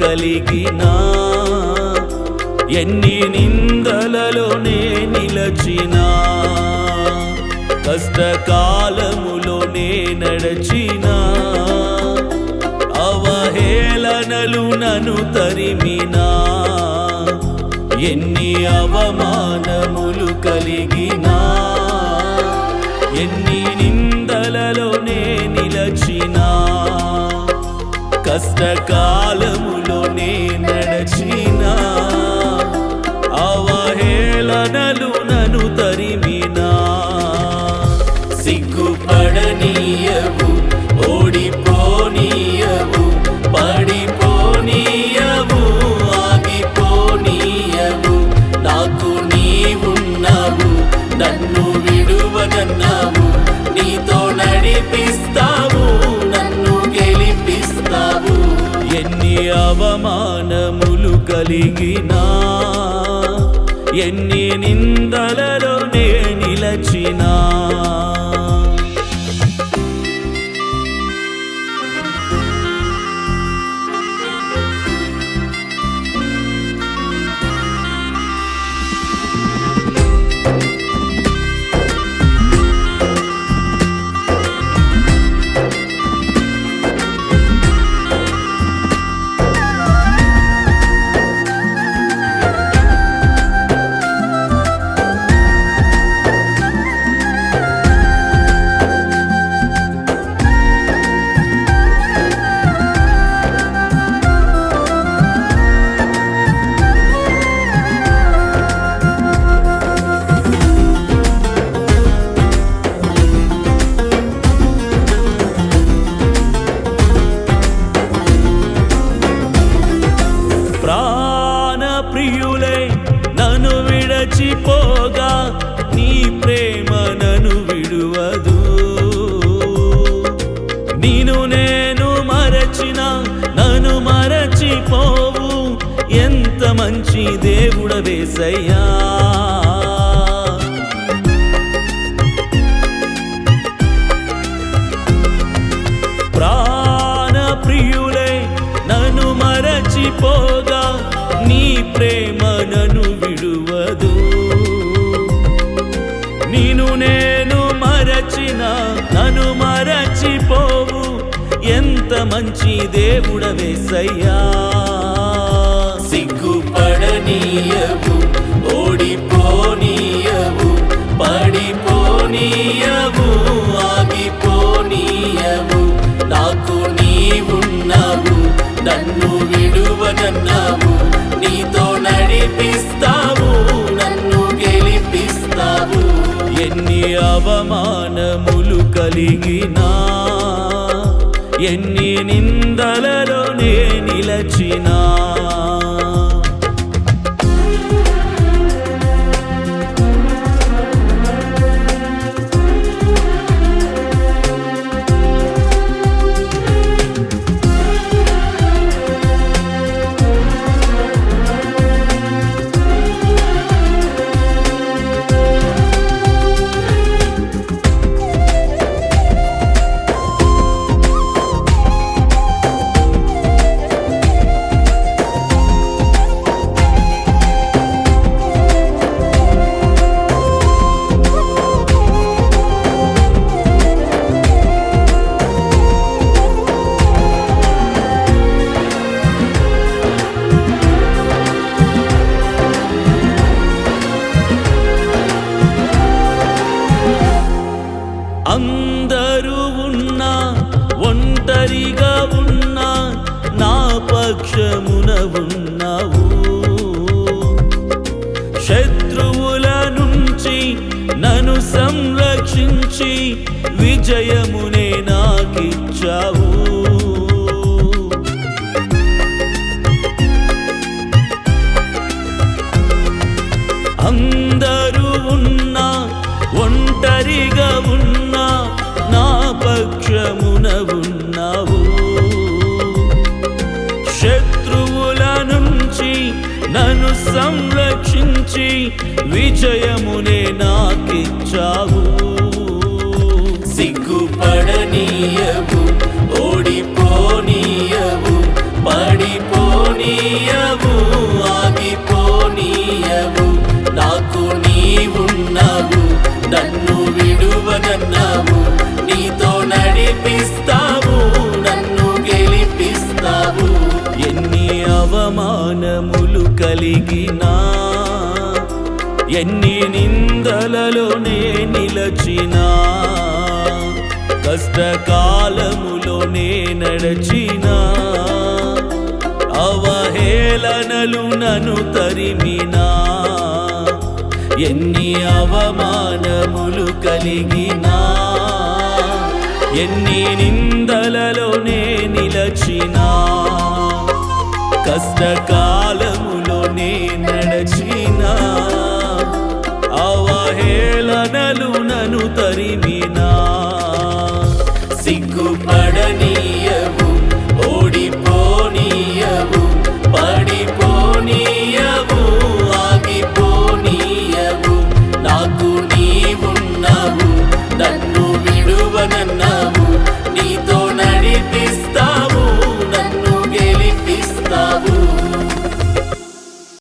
కలిగినా ఎన్ని నిందలలోనే నిలచినా కష్టకాలములోనే నడచినా అవహేళనలు నను తరిమినా ఎన్ని అవమానములు కలిగినా ఎన్ని నిందలలో కష్టకాలములోనే నడచిన అవహేళనలు నను తరిమినా. సిగ్గుపడనీయవు ఓడిపోనీయవు పడిపోనీయవు ఆగిపోనీయవు. నాకు నీవున్నావు నన్ను విడువనన్నావు నీతో నడిపిస్తావు అవమానములు కలిగినా ఎన్ని నిందలలో నే నిలచినా పోగా నీ ప్రేమ నను విడువదు. నేను నేను మరచిన నన్ను మరచిపోవు. ఎంత మంచి దేవుడ వేసయ్యా. ప్రాణ నన్ను మరచిపోగా నీ ప్రేమ నన్ను విడువదు. నేను మరచిన నన్ను మరచిపోవు. ఎంత మంచి దేవుడ వేసయ్యా సిగ్గుపడనీయవు ఓడిపోనీయవు పడిపోనీయవు. కలిగినా. ఎన్ని నిందలలోనే శత్రువుల నుంచి నన్ను సంరక్షించి విజయమునే నాకిచ్చావు. నన్ను సంరక్షించి విజయమునే నాకిచ్చావు. సిగ్గుపడనీయవు కలిగినా ఎన్ని నిందలలోనే నిలచినా కష్టకాలములోనే నడచినా అవహేళనలు నను తరిమినా ఎన్ని అవమానములు కలిగినా ఎన్ని నిందలలోనే నిలచినా. కష్టకాలములోనే నడచినా అవహేళనలు నను తరిమినా.